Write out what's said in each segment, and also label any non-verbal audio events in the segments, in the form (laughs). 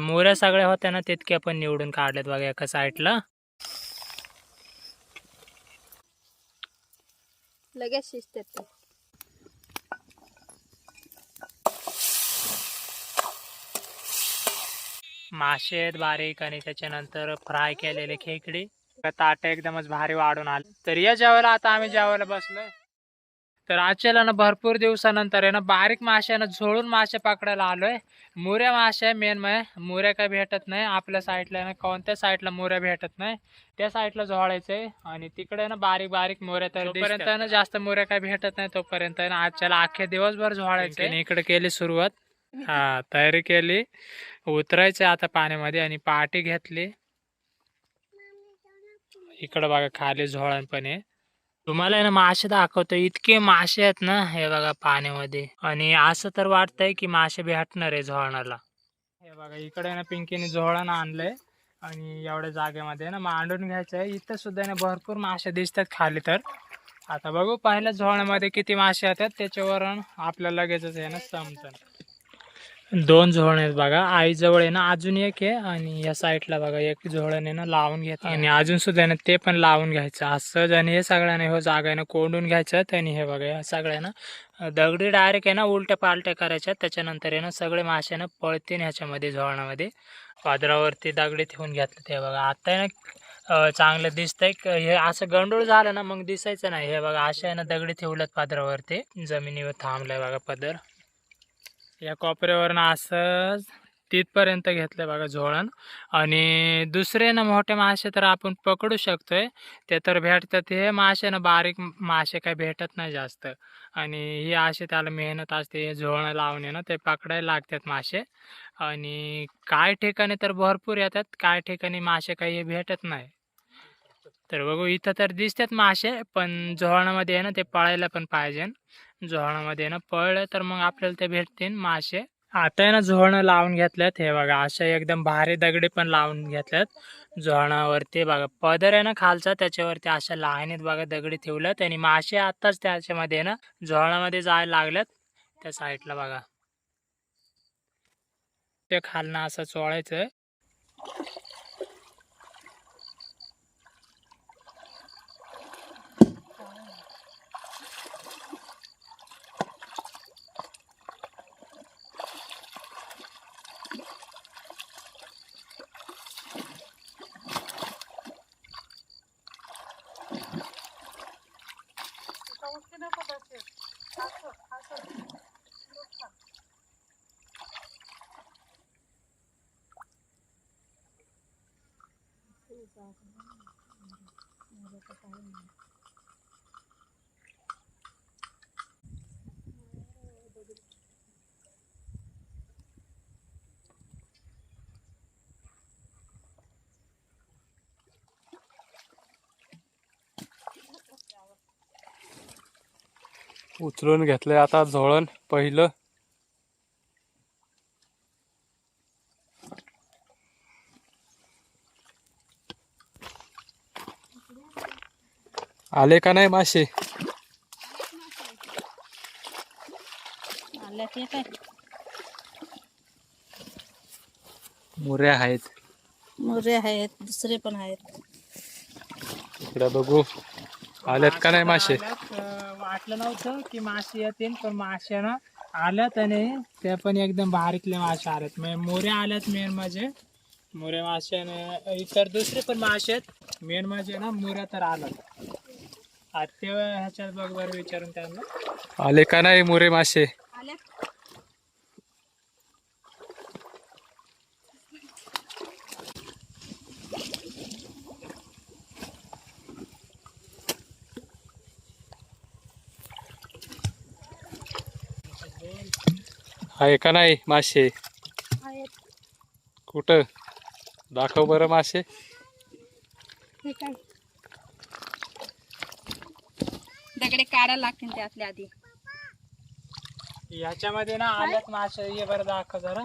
मोऱ्या सगळ्या होत्या ना तितक्या पण निवडून काढल्यात बघा एका साईडला लगेच शिजतात ते. मासे आहेत बारीक आणि त्याच्यानंतर फ्राय केलेले खेकडी. ताट एकदमच भारी वाढून आले. तर या जेवायला आता आम्ही जेवायला बसलोय. तर आजच्याला ना भरपूर दिवसानंतर आहे ना बारीक माशानं झोळून मासे पकडायला आलोय. मुऱ्या मासे मेन म्हणजे मुऱ्या काय भेटत नाही. आपल्या साईडला ना कोणत्या साईडला मुऱ्या भेटत नाही. त्या साईडला झोळायचंय आणि तिकडे ना बारीक बारीक मोऱ्या. तर तोपर्यंत ना जास्त मोऱ्या काय भेटत नाही तोपर्यंत ना आजच्याला अख्खे दिवसभर झोळायचं इकडे केली सुरुवात. (laughs) हा तयारी केली. उतरायचं आता पाण्यामध्ये आणि पाटी घेतली. इकडं बघा खाली झोळण पण आहे तुम्हाला आहे ना मासे दाखवतो इतके मासे आहेत ना हे बघा पाण्यामध्ये. आणि असं तर वाटतंय की मासे भेटणार आहे झोळणाला. हे बघा इकडे ना पिंकीने झोळण आणलंय. आणि एवढ्या जागेमध्ये ना मांडून घ्यायचं आहे इथं सुद्धा आहे ना भरपूर मासे दिसतात खाली तर. आता बघू पहिल्या झोळण्यामध्ये किती मासे येतात त्याच्यावरून आपल्याला लगेचच आहे ना समजतं दोन झोळण आहेत बघा आईजवळ आहे ना अजून एक आहे आणि या साईडला बघा एक झोळण आहे ना लावून घेत आणि अजून सुद्धा आहे ना ते पण लावून घ्यायचं असंच आणि हे सगळ्यांना हो जागा आहे ना कोंडून घ्यायचं आणि हे बघा या सगळ्यांना दगडी डायरेक्ट आहे ना उलट्या पालट्या करायच्या त्याच्यानंतर आहे ना सगळे मासे ना पळतीन ह्याच्यामध्ये झोळणामध्ये पादरावरती दगडी ठेवून घेतलं ते बघा आता आहे ना चांगलं दिसतंय हे असं गंडूळ झालं ना मग दिसायचं नाही हे बघा अशा आहे ना दगडी ठेवल्यात पादरावरती जमिनीवर थांबलंय बघा पदर या कोपऱ्यावरनं असंच तिथपर्यंत घेतलं बघा झोळण. आणि दुसरे ना मोठे मासे तर आपण पकडू शकतोय. ते तर भेटतात. हे मासे ना बारीक मासे काही भेटत नाही जास्त. आणि ही असे त्याला मेहनत असते. हे झोळणं लावणे ना ते पकडायला लागतात मासे. आणि काय ठिकाणी तर भरपूर येतात. काय ठिकाणी मासे काही हे भेटत नाही. तर बघू इथं तर दिसतात मासे पण झोळणामध्ये आहे ना ते पळायला पण पाहिजे. झोळणामध्ये ना पळलं तर मग आपल्याला ते भेटतील मासे. आता आहे ना झोळणं लावून घेतल्यात. हे बघा अशा एकदम भारी दगडी पण लावून घेतल्यात. झोळणावरती बघा पदर आहे ना खालचा त्याच्यावरती अशा लहानीत बघा दगडी ठेवल्यात. आणि मासे आताच त्याच्यामध्ये ना झोळणामध्ये जायला लागल्यात. त्या साईडला बघा. ते खालनं असं चोळायचं उचलून घेतलंय आता झोळण पहिलं. आले का नाही मासे? आल्या ते काय मुऱ्या आहेत. मोरे आहेत दुसरे पण आहेत. इकडे बघू. आल्यात का नाही मासे? वाटलं नव्हतं की मासे येतील पण मासे ना आल्यात आणि ते पण एकदम बारीकले मासे आलेत. म्हणजे मोरे आल्यात मेन म्हणजे. मोरे मासे आणि इतर दुसरे पण मासे आहेत. मेन म्हणजे ना मोऱ्या तर आल्यात. विचारून त्यांना. आले का नाही मुरे मासे? आल्या आहे का नाही मासे? आहेत. कुठं? दाखव बरं मासे. हे काय? दगडे काढायला लागतील त्यातल्या आधी. ह्याच्यामध्ये ना आल्यात मासे ये बरं दाखव जरा.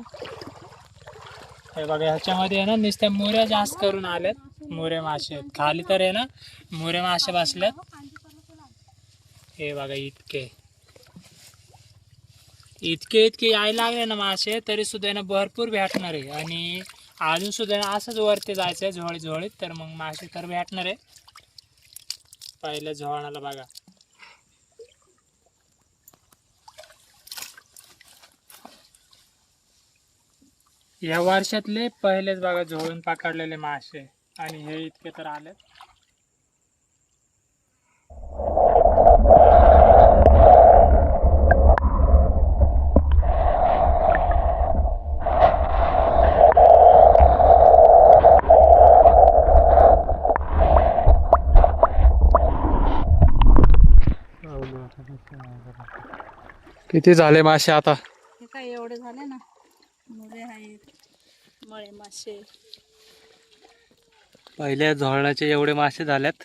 हे बघा ह्याच्यामध्ये आहे ना नुसत्या मोऱ्या जास्त करून आल्यात. मोरे मासे आहेत. खाली तर आहे ना मोरे मासे बसल्यात. हे बघा इतके. इतके इतके यायला लागले ना मासे तरी सुद्धा ना भरपूर भेटणार आहे. आणि अजून सुद्धा ना असंच वरती जायचं आहे झोळी झोळीत. तर मग मासे तर भेटणार आहे. पहिल्या झोळणाला बघा. या वर्षातले पहिलेच बघा झोळून पकडलेले मासे. आणि हे इतके तर आले किती झाले मासे आता? हे काय एवढे झाले ना? मुले आहेत. मळे मासे. पहिल्या झोळण्याचे एवढे मासे झाल्यात.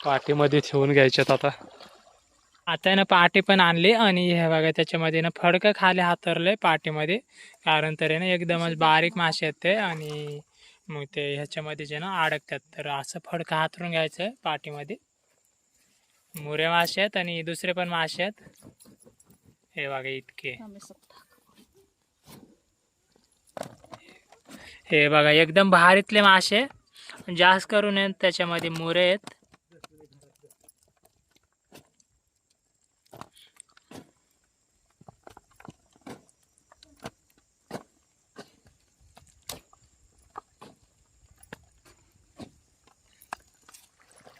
पाठीमध्ये ठेवून घ्यायच्यात आता. आता आहे ना पाटी पण आणली आणि हे बघा त्याच्यामध्ये ना फडकं खाली हातरले पाटीमध्ये कारण तर आहे ना एकदमच बारीक मासे आहेत ते आणि मग ते ह्याच्यामध्ये जे ना अडकतात. तर असं फडकं हातरून घ्यायचं आहे पाटीमध्ये मुरे मासे आहेत आणि दुसरे पण मासे आहेत. हे बघा इतके. हे बघा एकदम भारीतले मासे. जास्त करून आहेत त्याच्यामध्ये मुरे आहेत.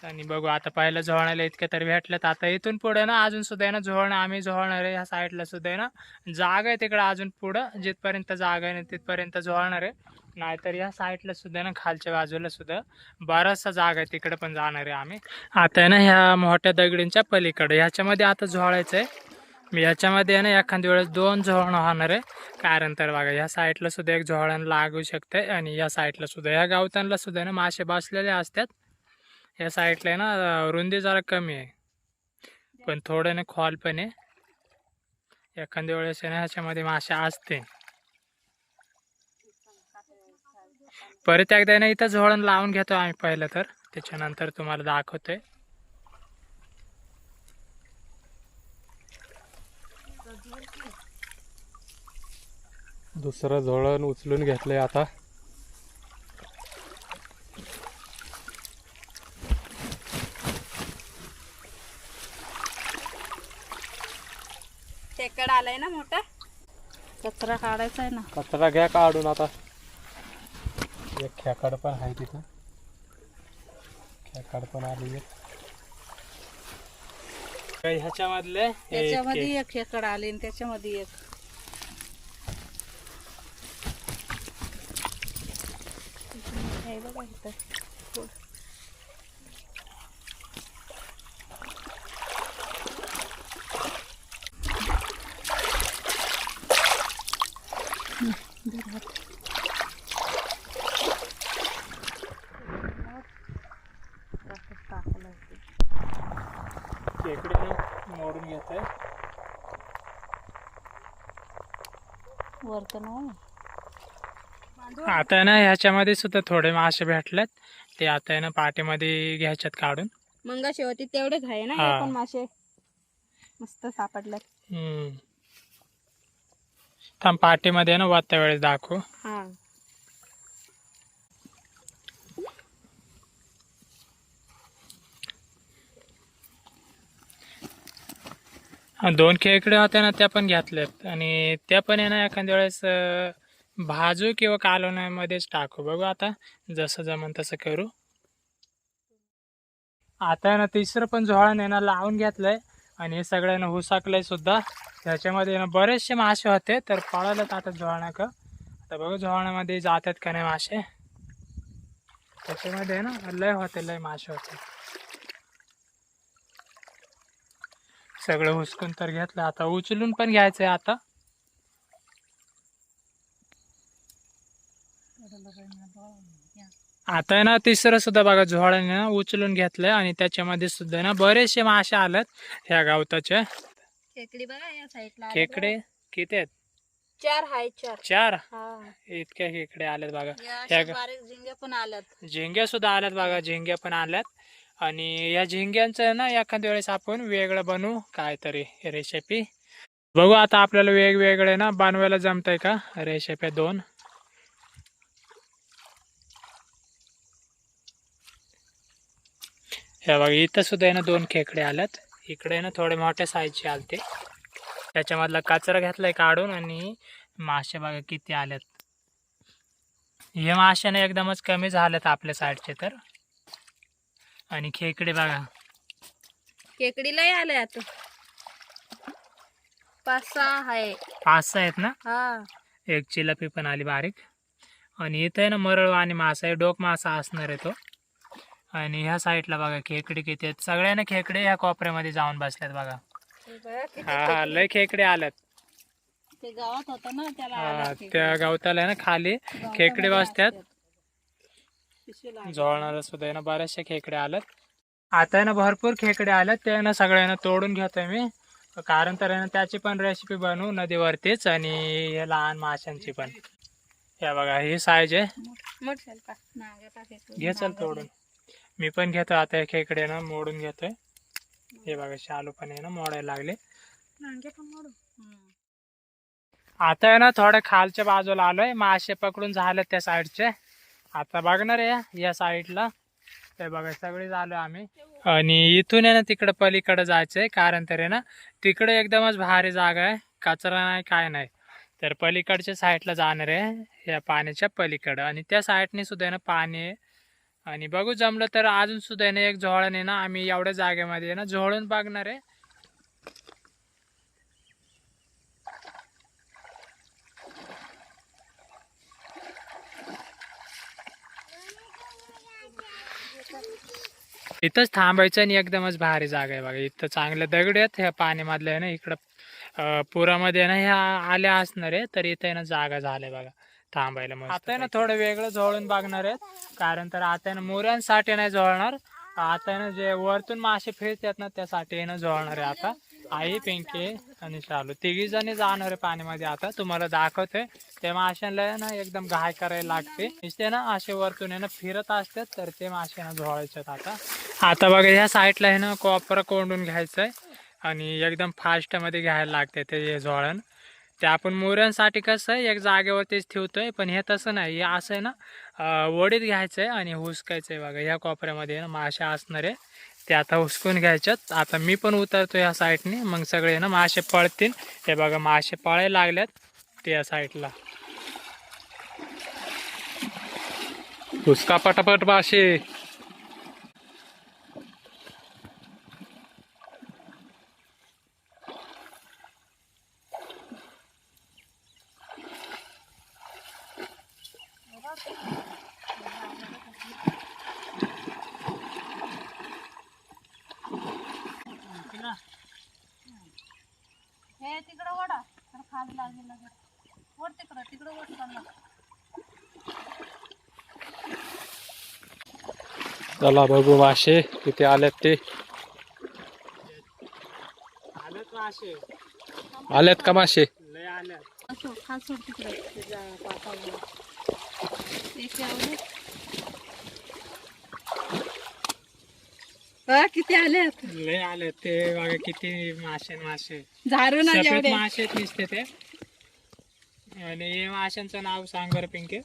आणि बघू आता पहिलं झोळण्याला इतकं तर भेटलं आता इथून पुढे ना अजून सुद्धा आहे ना झोळणं आम्ही झोळणार आहे ह्या साईडला सुद्धा आहे ना जागा आहे तिकडे अजून पुढं जिथपर्यंत जागा आहे ना तिथपर्यंत झोळणार आहे. नाहीतर या साईडला सुद्धा ना खालच्या बाजूला सुद्धा बराचसा जागा आहे तिकडे पण जाणार आहे आम्ही. आता आहे ना ह्या मोठ्या दगडींच्या पलीकडे ह्याच्यामध्ये आता झोळायचं आहे. मी ह्याच्यामध्ये आहे ना एखाद्या वेळेस दोन झोळणं होणार आहे. कारण तर बघा ह्या साईडला सुद्धा एक झोळण लागू शकते आणि या साईडला सुद्धा ह्या गावतांना सुद्धा ना मासे बसलेले असतात. या साईडला आहे ना रुंदी जरा कमी आहे. पण थोडं ना खोल पण आहे. एखाद्या वेळेस आहे ना ह्याच्यामध्ये मासे असते. परत एकदा ना इथं झोळण लावून घेतो आम्ही पहिलं तर. त्याच्यानंतर तुम्हाला दाखवतोय. दुसरं झोळण उचलून घेतलंय आता. टेकड आलाय ना मोठा कचरा काढायचा आहे ना कचरा घ्या काढून आता एक खेकड पण आहे तिथं खेकड पण आली एक. काही ह्याच्यामधले. त्याच्यामध्ये एक खेकड आले आणि त्याच्यामध्ये एक हे बघा इथं. खेकडे हे मोडून घेत आहे वरतं ना आता ना ह्याच्यामध्ये सुद्धा थोडे मासे भेटलेत. ते आता आहे ना पाटीमध्ये घ्यायच्यात काढून. मंगाशी होती तेवढेच आहे ना हा. हे. पण मासे मस्त सापडल्यात हम्म. थांब पाटीमध्ये आहे ना वाटत्या वेळेस दाखवू. हा. हा, दोन खेकडे होत्या ना त्या पण घेतल्यात आणि त्या पण आहे ना एखाद्या वेळेस अं, भाजू किंवा कालवण्यामध्येच टाकू. बघू आता जसं जमन तसं करू. आता आहे ना तिसरं पण झोळण ना लावून घेतलंय आणि हे सगळ्यांना हुसाकलंय सुद्धा. त्याच्यामध्ये आहे ना बरेचसे मासे होते तर पळालेत आता झोळण्याक आता बघू झोळण्यामध्ये जातात का नाही मासे. त्याच्यामध्ये आहे ना लय होते लय मासे होते. सगळं हुसकून तर घेतलं. आता उचलून पण घ्यायचंय आता. आता आहे ना तिसरं सुद्धा बघा झोळाने ना उचलून घेतलंय आणि त्याच्यामध्ये सुद्धा ना बरेचसे मासे आलेत ह्या गावताचे. खेकडी बघा या साईडला खेकडे किती आहेत? चार आहे चार. चार? हा. इतक्या खेकडे आलेत बघा. या ह्या अशा गा- बारीक झिंगे पण आल्यात. झिंग्या सुद्धा आल्यात बघा झिंग्या पण आल्यात. आणि या झिंग्यांचं ना एखाद्या वेळेस आपण वेगळं बनवू काहीतरी रेसिपी बघू आता आपल्याला वेगवेगळे ना बनवायला जमतंय का? रेसिपी दोन. हे बघा इथं सुद्धा आहे ना दोन खेकडे आल्यात. इकडे आहे ना थोडे मोठ्या साईजचे आलते. त्याच्यामधला कचरा घेतलाय काढून आणि मासे बघा किती आल्यात. हे माशाने एकदमच कमी झालेत आपल्या साईडचे तर. आणि खेकडे बघा. केकडीलाही आले आता. पाच सहा आहे. पाच सहा आहेत ना? हा. एक चिलपी पण आली बारीक. आणि इथं ना मरळ आणि मासा आहे डोक मासा असणार आहे तो. आणि ह्या साईडला बघा खेकडे किती आहेत. सगळ्यांना खेकडे ह्या कोपऱ्यामध्ये जाऊन बसल्यात बघा. हे लय खेकडे आल्यात. ते गावात होतं ना त्याला हा, आला. त्या गवताला आहे ना खाली खेकडे बसतात. पिशवीला सुद्धा आहे ना बऱ्याचशा खेकडे आल्यात. आता आहे ना भरपूर खेकडे आल्यात. ते आहे ना सगळ्यांना तोडून घेतोय मी. कारण तर आहे ना त्याची पण रेसिपी बनवू नदीवरतीच आणि हे लहान माशांची पण. हे बघा ही साईज आहे. मोठ- मोठ? घे चल तोडून. मी पण घेतो. आता हे खेकडे ना मोडून घेतोय. हे बघा शालू पण आहे ना मोडायला लागले. आता आहे ना थोडं खालच्या बाजूला आलोय. मासे पकडून झाले त्या साईडचे. आता बघणार आहे या साईडला. ते बघा सगळे झालो आम्ही. आणि इथून आहे ना तिकडं पलीकडे जायचंय. कारण तर आहे ना तिकडे एकदमच भारी जागा आहे. कचरा नाही काय नाही. तर पलीकडच्या साईडला जाणार आहे. या पाण्याच्या पलीकडं. आणि त्या साईडने सुद्धा आहे ना पाणी आहे. आणि बघू जमलं तर अजून सुद्धा आहे ना एक झोळण आहे ना आम्ही एवढ्या जागेमध्ये ना झोळून बघणार आहे. इथंच थांबायचं आणि एकदमच भारी जागा आहे बघा. इथं चांगले दगड आहेत ह्या पाण्यामधल्या ना इकडं पुरामध्ये ना ह्या आल्या असणार आहे तर इथं ना जागा झाल्या बघा. थांबायला मग आता आहे ना थोडं वेगळं झोळून बघणार आहेत. कारण तर आता आहे ना मोऱ्यांसाठी नाही झोळणार. आता आहे ना जे वरतून मासे फिरतात ना त्यासाठी आहे ना झोळणार आहे आता. आई पिंकी आणि शालू. तिघी जणी जाणार आहे पाण्यामध्ये आता. तुम्हाला दाखवतोय. त्या माशांना आहे ना एकदम घाय करायला लागते. नुसते ना असे वरतून आहे ना फिरत असतात तर ते मासे ना झोळायच्यात आता. आता बघा ह्या साईडला आहे ना कॉपर कोंडून घ्यायचंय. आणि एकदम फास्टमध्ये घ्यायला लागते ते हे झोळण. ते आपण मोऱ्यांसाठी कसं आहे एक जागेवरतीच ठेवतोय पण हे तसं नाही. हे असं आहे ना वडीत घ्यायचं आहे आणि हुसकायचंय बघा. ह्या कोपऱ्यामध्ये ना मासे असणार आहे. ते आता हुसकून घ्यायच्यात. आता मी पण उतरतो ह्या साईडने. मग सगळे ना मासे पळतील. हे बघा मासे पळायला लागल्यात त्या साईडला. हुसका पटापट मासे. हे तिकडं वडा तर लागेल तिकडं तिकडं चला बघू मासे किती आलेत ते. आल्यात मासे. आलेत का मासे? लय आल्यात असो तिकडं. किती आले लय आले ते बघा किती मासे मासे. झारू ना जेवढे. मासे दिसते ते. आणि हे माशांचं नाव सांग बरं पिंके.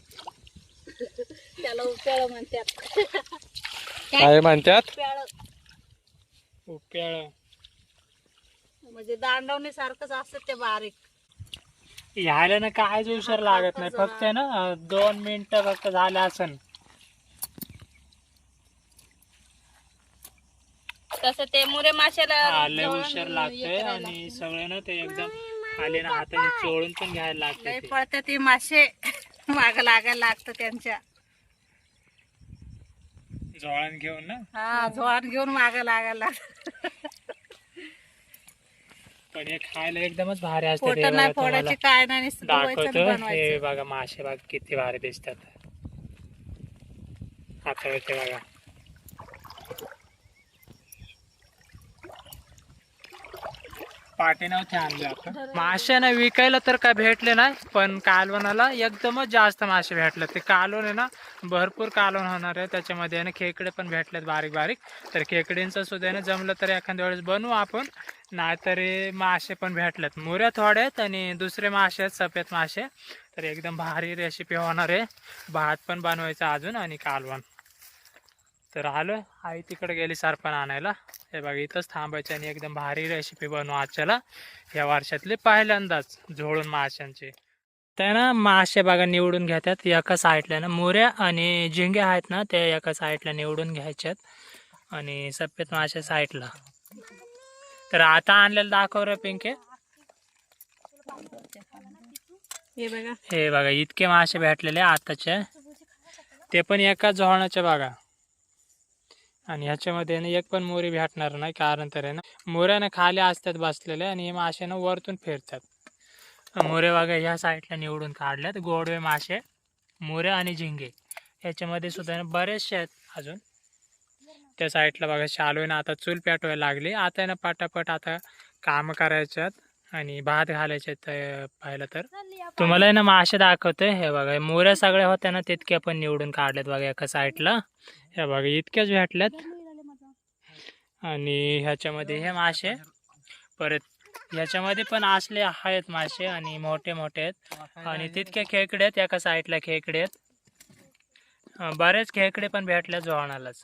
त्याला उप्याळ म्हणतात. काय म्हणतात? उप्याळ. उप्याळ. म्हणजे दांडवणी सारखंच असत ते बारीक. ह्याला ना काहीच उशीर लागत नाही. फक्त ना दोन मिनिटं फक्त झाले असन. तसं ते मुरे माशाला लय उशीर लागतोय आणि सगळे ना ते एकदम खाली ना हाताने चोळून पण घ्यायला लागते लय ते. मासे. (laughs) माग लागायला लागतं त्यांच्या. झोळण घेऊन ना? हा झोळान घेऊन माग लागायला लागतं. (laughs) पण हे खायला एकदमच भारी असते फोटो नाही फोडायचे काय नाही नुसतं बघायचं आणि दाखवतो हे बनवायचं. बघा मासे बघा किती भारी दिसतात. आता ते बघा. पाटे नव्हते आणले आपण मासे ना विकायला तर काय भेटले नाही पण कालवणाला एकदमच जास्त मासे भेटले. ते कालवण आहे ना भरपूर कालवण होणार आहे. त्याच्यामध्ये आहे ना खेकडे पण भेटलेत बारीक बारीक. तर खेकडींचं सुद्धा आहे ना जमलं तर एखाद्या वेळेस बनवू आपण. नाहीतरी मासे पण भेटलेत. मुऱ्या थोड्या आहेत आणि दुसरे मासे आहेत सफेद मासे. तर एकदम भारी रेसिपी होणार आहे. भात पण बनवायचा अजून आणि कालवण. तर आलो आई तिकडे गेली सरपण आणायला. हे बघा इथंच थांबायचं आणि एकदम भारी रेसिपी बनवू आजच्याला. या वर्षातली पहिल्यांदाच झोळून माशांची. त्या ना मासे बघा निवडून घेतात. एका साईडला ना मोऱ्या आणि झिंगे आहेत ना ते एका साईडला निवडून घ्यायच्यात. आणि सफेद मासे साईडला तर आता आणलेलं दाखव रे पिंके. हे बघा. हे बघा इतके मासे भेटलेले आताचे. ते पण एका झोळणाचे बघा. आणि ह्याच्यामध्ये ना एक पण मोरी भेटणार नाही कारण तर आहे ना मोऱ्यानं खाली असतात बसलेले आणि हे मासे ना वरतून फिरतात. मोरे वगैरे ह्या साईडला निवडून काढल्यात गोडवे मासे मोरे आणि झिंगे. ह्याच्यामध्ये सुद्धा ना बरेचसे आहेत अजून. त्या साईडला बघा चालू आहे ना आता चूल पेटवायला लागली. आता ना पटापट आता कामं करायच्यात. आणि भात घालायचे अं, पाहिलं तर. तुम्हाला आहे ना मासे दाखवतोय. हे बघा मोऱ्या सगळ्या होत्या ना तितक्या पण निवडून काढल्यात बघा एका साईडला हे बघा इतक्याच भेटल्यात. आणि ह्याच्यामध्ये हे मासे. परत ह्याच्यामध्ये पण असले आहेत मासे आणि मोठे मोठे आहेत. आणि तितके खेकडे आहेत एका साईडला खेकडे आहेत. बरेच खेकडे पण भेटले जोहाणालाच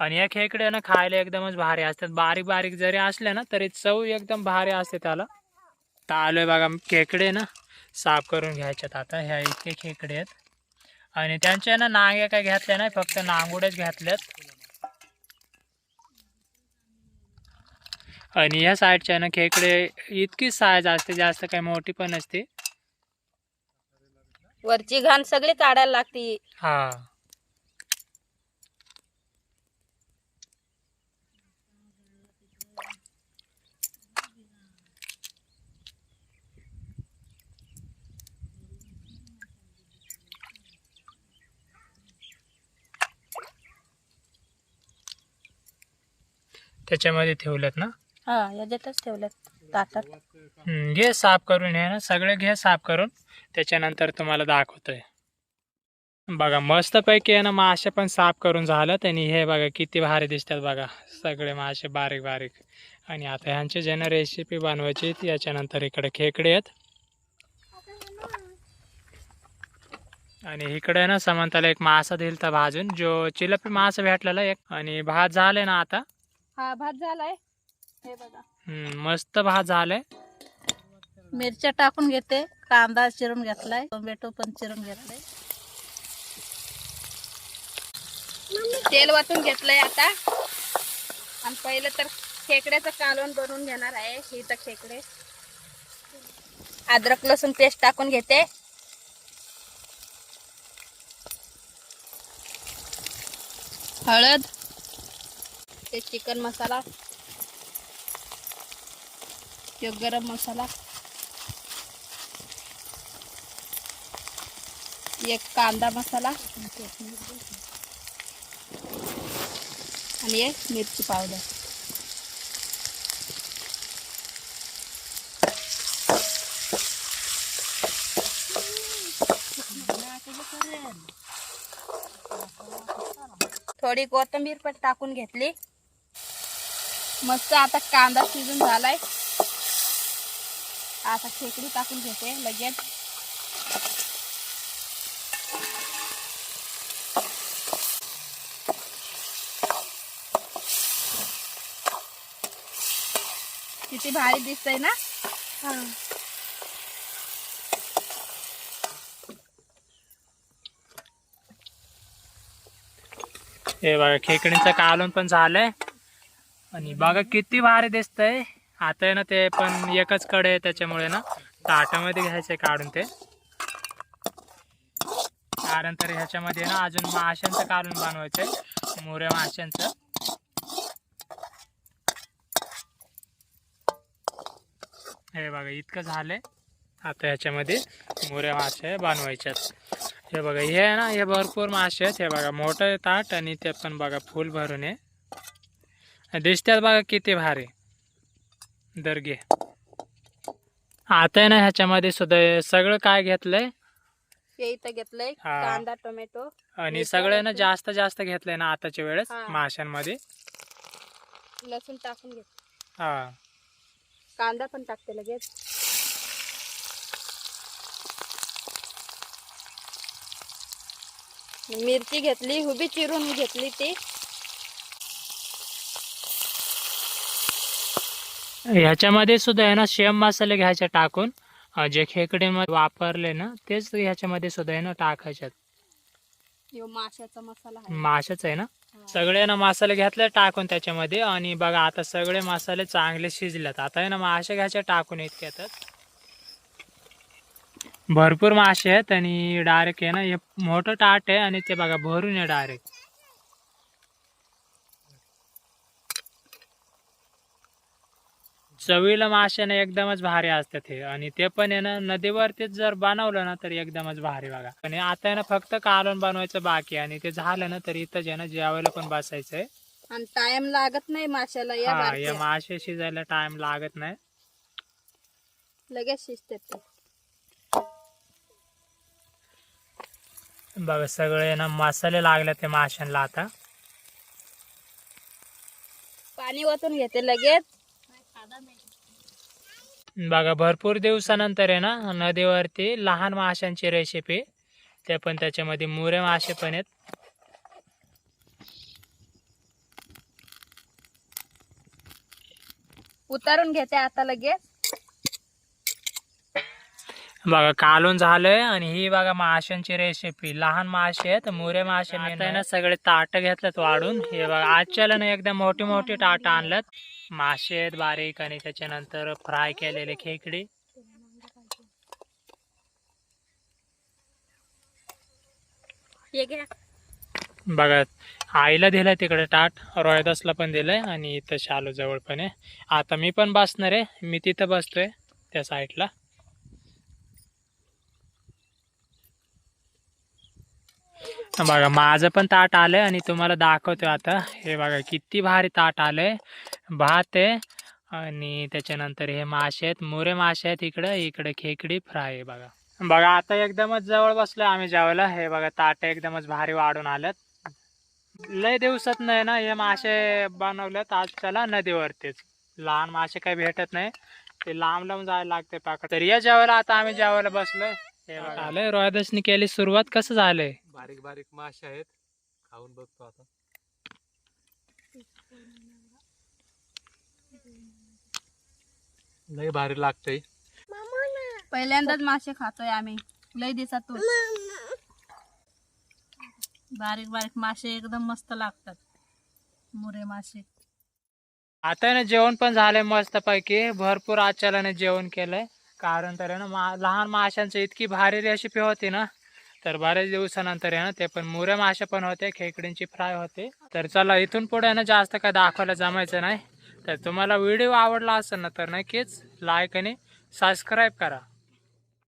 आणि या खेकडे ना खायला एकदमच भारी असतात. बारीक बारीक जरी असले ना तरी चव एकदम भारी असते त्याला. तर आलोय बघा खेकडे ना साफ करून घ्यायच्यात आता. ह्या इतके खेकडे आहेत. आणि त्यांच्या ना नांग्या काय घेतल्या नाही फक्त नांगुडेच घेतल्यात. आणि या साईडच्या ना खेकडे इतकी साईज असते जास्त काही मोठी पण नसते. वरची घाण सगळी काढायला लागती. हा. त्याच्यामध्ये ठेवलेत ना? हा याच्यातच ठेवल्यात ताटात. हम्म, घे साफ करून हे ना सगळे घे साफ करून त्याच्यानंतर तुम्हाला दाखवतोय. बघा मस्तपैकी आहे ना मासे पण साफ करून झालं आणि हे बघा किती भारी दिसतात बघा सगळे मासे बारीक बारीक. आणि आता ह्यांची जे ना रेसिपी बनवायची ती याच्यानंतर इकडे खेकडे आहेत. आणि इकडे ना समंताला एक मासा दिलता भाजून जो चिलपी मासा भेटलेला एक. आणि भात झाले ना आता हा भात झालाय. हे बघा. हम्म, मस्त भात झालाय. मिरच्या टाकून घेते. कांदा चिरून घेतलाय. टोमॅटो पण चिरून घेतलाय. तेल वाटून घेतलंय आता. आणि पहिलं तर खेकड्याचं कालवण बनवून घेणार आहे. ही तर खेकडे. अद्रक लसूण पेस्ट टाकून घेते. हळद. ते चिकन मसाला ते गरम मसाला एक कांदा मसाला आणि एक मिरची पावडर. थोडी कोथिंबीर पण टाकून घेतली. मस्त आता कांदा शिजून झालाय. आता खेकडी टाकून घेते लगेच. किती भारी दिसतंय ना? हे. बघा खेकडीचं कालवण पण झालंय. आणि बघा किती भारी दिसतंय. आता आहे ना ते पण एकच कडे आहे त्याच्यामुळे ना ताटामध्ये घ्यायचंय काढून ते. कारण तर ह्याच्यामध्ये ना अजून माशांचं काढून बनवायचंय. मोऱ्या माशांचं. हे बघा इतकं झालंय. आता ह्याच्यामध्ये मोऱ्या मासे बनवायच्यात हे बघा हे आहे ना हे भरपूर मासे आहेत. हे बघा मोठं ताट आणि ते पण बघा फुल भरून आहे. दिसतात बघा किती भारी. दर घे. आता आहे ना ह्याच्यामध्ये सुद्धा सगळं काय घेतलंय? हे इथं घेतलंय हा. कांदा टोमॅटो. आणि हे सगळं ना लसूण. जास्त जास्त घेतलंय ना आताच्या वेळेस हा. माशांमध्ये? लसूण टाकून घेत हा. कांदा पण टाकते लगेच. मिरची घेतली उभी चिरून घेतली ती. ह्याच्यामध्ये सुद्धा आहे ना शेम मसाले घ्यायचे टाकून. जे खेकडीमध्ये वापरले ना तेच ह्याच्यामध्ये सुद्धा आहे ना टाकायच्यात. माशाचा मसाला आहे. माशाच आहे ना. सगळे ना मसाले घेतले टाकून त्याच्यामध्ये. आणि बघा आता सगळे मसाले चांगले शिजलेत आता आहे ना मासे घ्यायचे टाकून इतक्यातच. भरपूर मासे आहेत आणि डायरेक्ट आहे ना हे मोठं ताट आहे आणि ते बघा भरून आहे डायरेक्ट. चवीला माशाने एकदमच भारी असतात हे. आणि ते पण आहे ना नदीवरतीच जर बनवलं ना तर एकदमच भारी बघा. आणि आता ना फक्त कालवण बनवायचं बाकी आणि ते झालं ना तर इथंच आहे ना जेवायला पण बसायचंय. आणि टाइम लागत नाही माशाला या हा या बारक्या. मासे शिजायला टाइम लागत नाही. लगेच शिजते ते. बघा सगळे ना मसाले लागले ते माशांना आता. पाणी ओतून घेते लगेच. बघा भरपूर दिवसानंतर आहे ना नदीवरती लहान माशांची रेसिपी ते पण त्याच्यामध्ये मुरे मासे पण आहेत. उतारून घेते आता लगेच. बघा कालून झालंय आणि ही बघा माशांची रेसिपी लहान मासे आहेत मोरे मासे ना सगळे ताट घेतलेत वाढून. हे बघा आजच्याला ना एकदम मोठी मोठी ताट आणल्यात. मासे आहेत बारीक आणि त्याच्यानंतर फ्राय केलेले खेकडी. बघा आईला दिलंय तिकडे ताट रोहिदासला पण दिलंय आणि इथं शालू जवळ पण आहे. आता मी पण बसणार आहे मी तिथं बसतोय त्या साईडला बघा माझं पण ताट आलंय आणि तुम्हाला दाखवतोय आता. हे बघा किती भारी ताट आलंय. भात आहे आणि त्याच्यानंतर हे मासे आहेत मोरे मासे आहेत इकडं इकडे खेकडी फ्राय आहे बघा. बघा आता एकदमच जवळ बसलो आम्ही जेवायला. हे बघा ताट एकदमच भारी वाढून आलं लय दिवसात नाही ना हे मासे बनवलेत आज त्याला नदीवरतीच. लहान मासे काही भेटत नाही. ते लांब लांब जायला लागते पाकड तर या जेवायला आता आम्ही जेवायला बसलोय. हे बघा आलंय. रोहिदासनी केली सुरुवात. कसं झालंय? बारीक बारीक मासे आहेत. खाऊन बघतो आता. लय भारी लागतंय. पहिल्यांदाच मासे खातोय आम्ही. लय दिवसातून. बारीक बारीक मासे एकदम मस्त लागतात. मुरे मासे. आता ना जेवण पण झालंय मस्त पैकी भरपूर आचाराने जेवण केलंय. कारण तर ना मा लहान माशांची इतकी भारी रेसिपी होती ना. तर बऱ्याच दिवसानंतर आहे ना ते पण मुरे मासे पण होते खेकडींची फ्राय होते. तर चला इथून पुढे ना जास्त काय दाखवायला जमायचं नाही. तर तुम्हाला व्हिडिओ आवडला असेल ना तर नक्कीच लाईक आणि सबस्क्राईब करा.